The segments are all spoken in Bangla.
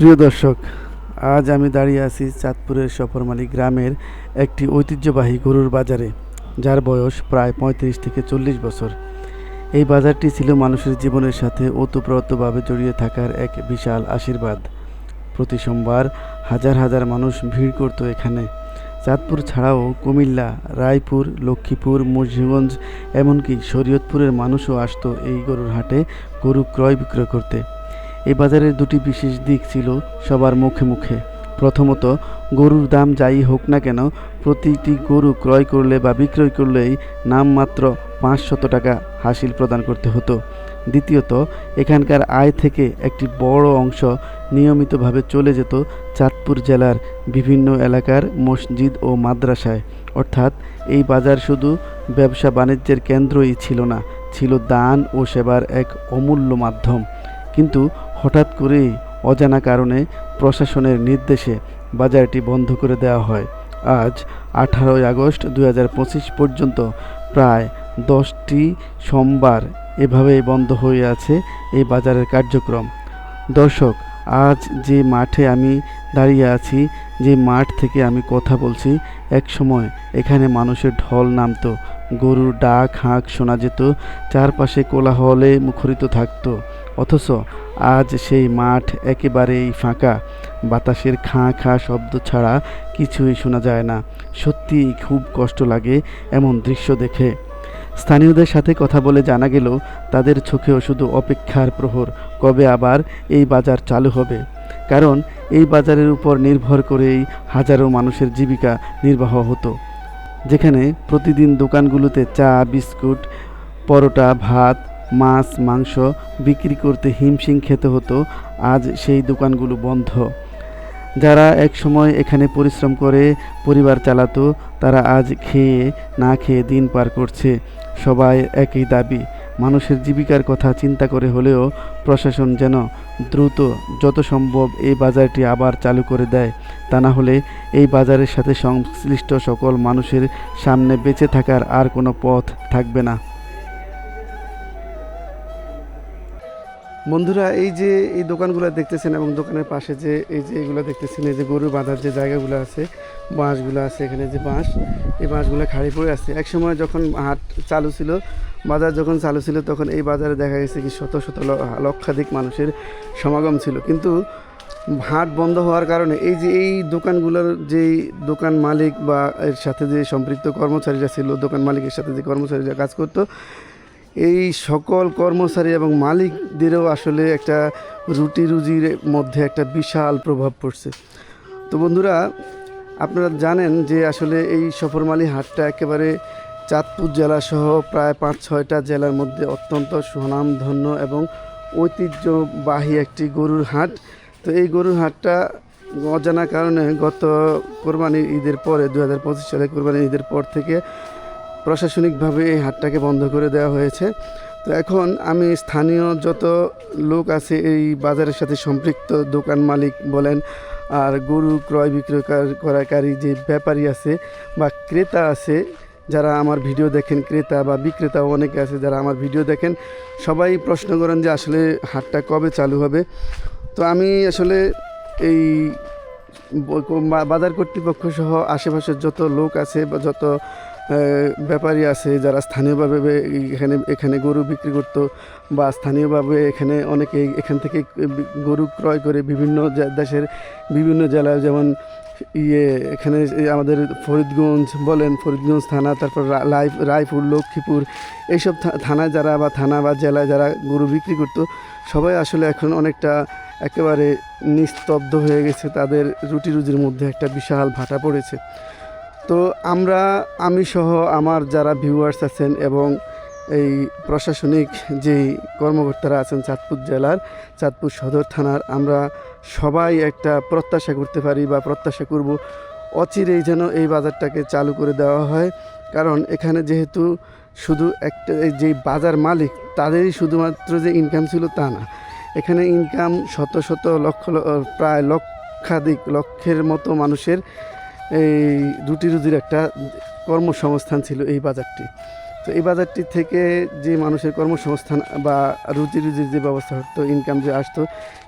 প্রিয় দর্শক, আজ আমি দাঁড়িয়ে আছি চাঁদপুরের সফরমালি গ্রামের একটি ঐতিহ্যবাহী গরুর বাজারে, যার বয়স প্রায় পঁয়ত্রিশ থেকে চল্লিশ বছর। এই বাজারটি ছিল মানুষের জীবনের সাথে ওতপ্রোতভাবে জড়িয়ে থাকার এক বিশাল আশীর্বাদ। প্রতি সোমবার হাজার হাজার মানুষ ভিড় করত এখানে। চাঁদপুর ছাড়াও কুমিল্লা, রায়পুর, লক্ষ্মীপুর, মুন্সিগঞ্জ, এমনকি শরীয়তপুরের মানুষও আসতো এই গরুর হাটে গরু ক্রয় বিক্রয় করতে। এই বাজারের দুটি বিশেষ দিক ছিল সবার মুখে মুখে। প্রথমত, গরুর দাম যাই হোক না কেন, প্রতিটি গরু ক্রয় করলে বা বিক্রয় করলেই নামমাত্র পাঁচশত টাকা হাসিল প্রদান করতে হতো। দ্বিতীয়ত, এখানকার আয় থেকে একটি বড় অংশ নিয়মিতভাবে চলে যেত চাঁদপুর জেলার বিভিন্ন এলাকার মসজিদ ও মাদ্রাসায়। অর্থাৎ, এই বাজার শুধু ব্যবসা বাণিজ্যের কেন্দ্রই ছিল না, ছিল দান ও সেবার এক অমূল্য মাধ্যম। কিন্তু হঠাৎ করেই অজানা কারণে প্রশাসনের নির্দেশে বাজারটি বন্ধ করে দেওয়া হয়। আজ আঠারোই আগস্ট দু হাজার পঁচিশ পর্যন্ত প্রায় দশটি সোমবার এভাবেই বন্ধ হয়ে আছে এই বাজারের কার্যক্রম। দর্শক, আজ যে মাঠে আমি দাঁড়িয়ে আছি, যে মাঠ থেকে আমি কথা বলছি, এক সময় এখানে মানুষের ঢল নামতো, গরুর ডাক, হাঁক শোনা যেত, চারপাশে কোলাহলে মুখরিত থাকতো। অথচ আজ সেই মাঠ একেবারেই ফাঁকা। বাতাসের খাঁ খাঁ শব্দ ছাড়া কিছুই শোনা যায় না। সত্যিই খুব কষ্ট লাগে এমন দৃশ্য দেখে। স্থানীয়দের সাথে কথা বলে জানা গেল, তাদের চোখেও শুধু অপেক্ষার প্রহর, কবে আবার এই বাজার চালু হবে। কারণ এই বাজারের উপর নির্ভর করেই হাজারো মানুষের জীবিকা নির্বাহ হতো। যেখানে প্রতিদিন দোকানগুলোতে চা, বিস্কুট, পরোটা, ভাত মাছ, মাংস বিক্রি করতে হিমশিম খেতে হতো। আজ সেই দোকানগুলো বন্ধ। যারা এক সময় এখানে পরিশ্রম করে পরিবার চালাতো, তারা আজ খেয়ে, না খেয়ে দিন পার করছে। সবাই একই দাবি। মানুষের জীবিকার কথা চিন্তা করে হলেও প্রশাসন যেন দ্রুত যত সম্ভব এই বাজারটি আবার চালু করে দেয়। তা না হলে এই বাজারের সাথে সংশ্লিষ্ট সকল মানুষের সামনে বেঁচে থাকার আর কোনো পথ থাকবে না। বন্ধুরা, এই যে এই দোকানগুলো দেখতেছেন এবং দোকানের পাশে যে এই যে এগুলো দেখতেছেন, এই যে গরু বাঁধার যে জায়গাগুলো আছে, বাঁশগুলো আছে, এখানে যে বাঁশ, এই বাঁশগুলো খাড়ি পড়ে আছে। এক সময় যখন হাট চালু ছিল, বাজার যখন চালু ছিল, তখন এই বাজারে দেখা গেছে কি শত শত লক্ষাধিক মানুষের সমাগম ছিল। কিন্তু হাট বন্ধ হওয়ার কারণে এই যে এই দোকানগুলোর যেই দোকান মালিক বা এর সাথে যে সম্পৃক্ত কর্মচারীরা ছিল, দোকান মালিকের সাথে যে কর্মচারীরা কাজ করতো এই সকল কর্মচারী এবং মালিকদেরও আসলে একটা রুটি রুজির মধ্যে একটা বিশাল প্রভাব পড়ছে। তো বন্ধুরা, আপনারা জানেন যে আসলে এই সফরমালি হাটটা একেবারে চাঁদপুর জেলাসহ প্রায় পাঁচ ছয়টা জেলার মধ্যে অত্যন্ত সুনামধন্য এবং ঐতিহ্যবাহী একটি গরুর হাট। তো এই গরুর হাটটা অজানা কারণে গত কোরবানির ঈদের পরে দু হাজার পঁচিশ সালে কোরবানির ঈদের পর থেকে প্রশাসনিকভাবে এই হাটটাকে বন্ধ করে দেওয়া হয়েছে। তো এখন আমি স্থানীয় যত লোক আছে এই বাজারের সাথে সম্পৃক্ত, দোকান মালিক বলেন, আর গরু ক্রয় বিক্রয় কার- করাকারী যে ব্যাপারী আছে বা ক্রেতা আছে, যারা আমার ভিডিও দেখেন, ক্রেতা বা বিক্রেতা অনেকে আছে যারা আমার ভিডিও দেখেন, সবাই প্রশ্ন করেন যে আসলে হাটটা কবে চালু হবে। তো আমি আসলে এই বাজার কর্তৃপক্ষ সহ আশেপাশের যত লোক আছে বা যত ব্যাপারী আছে যারা স্থানীয়ভাবে এখানে এখানে গরু বিক্রি করতো বা স্থানীয়ভাবে এখানে অনেকে এখান থেকে গরু ক্রয় করে বিভিন্ন দেশের বিভিন্ন জেলায় যেমন ইয়ে এখানে আমাদের ফরিদগঞ্জ বলেন, ফরিদগঞ্জ থানা, তারপর রা- লাই, রায়পুর লক্ষ্মীপুর এইসব থানায় যারা বা থানা বা জেলায় যারা গরু বিক্রি করতো, সবাই আসলে এখন অনেকটা একেবারে নিস্তব্ধ হয়ে গেছে। তাদের রুটি রুজির মধ্যে একটা বিশাল ভাটা পড়েছে। তো আমরা, আমি সহ আমার যারা ভিউয়ার্স আছেন এবং এই প্রশাসনিক যেই কর্মকর্তারা আছেন চাঁদপুর জেলার, চাঁদপুর সদর থানার, আমরা সবাই একটা প্রত্যাশা করতে পারি বা প্রত্যাশা করব অচিরেই যেন এই বাজারটাকে চালু করে দেওয়া হয়। কারণ এখানে যেহেতু শুধু একটা, এই যে বাজার মালিক, তাদেরই শুধুমাত্র যে ইনকাম ছিল তা না। এখানে ইনকাম শত শত লক্ষ প্রায় লক্ষাধিক, লক্ষের মতো মানুষের এই রুটি রুজির একটা কর্মসংস্থান ছিল এই বাজারটি। তো এই বাজারটি থেকে যে মানুষের কর্মসংস্থান বা রুজি রুজির যে ব্যবস্থা হতো ইনকাম যে আসতো,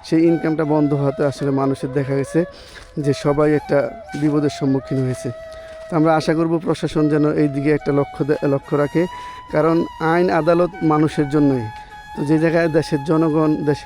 সেই ইনকামটা বন্ধ হতে আসলে মানুষের দেখা গেছে যে সবাই একটা বিপদের সম্মুখীন হয়েছে। তো আমরা আশা করব প্রশাসন যেন এই দিকে একটা লক্ষ্য লক্ষ্য রাখে, কারণ আইন আদালত মানুষের জন্যই। তো যে জায়গায় দেশের জনগণ দেশ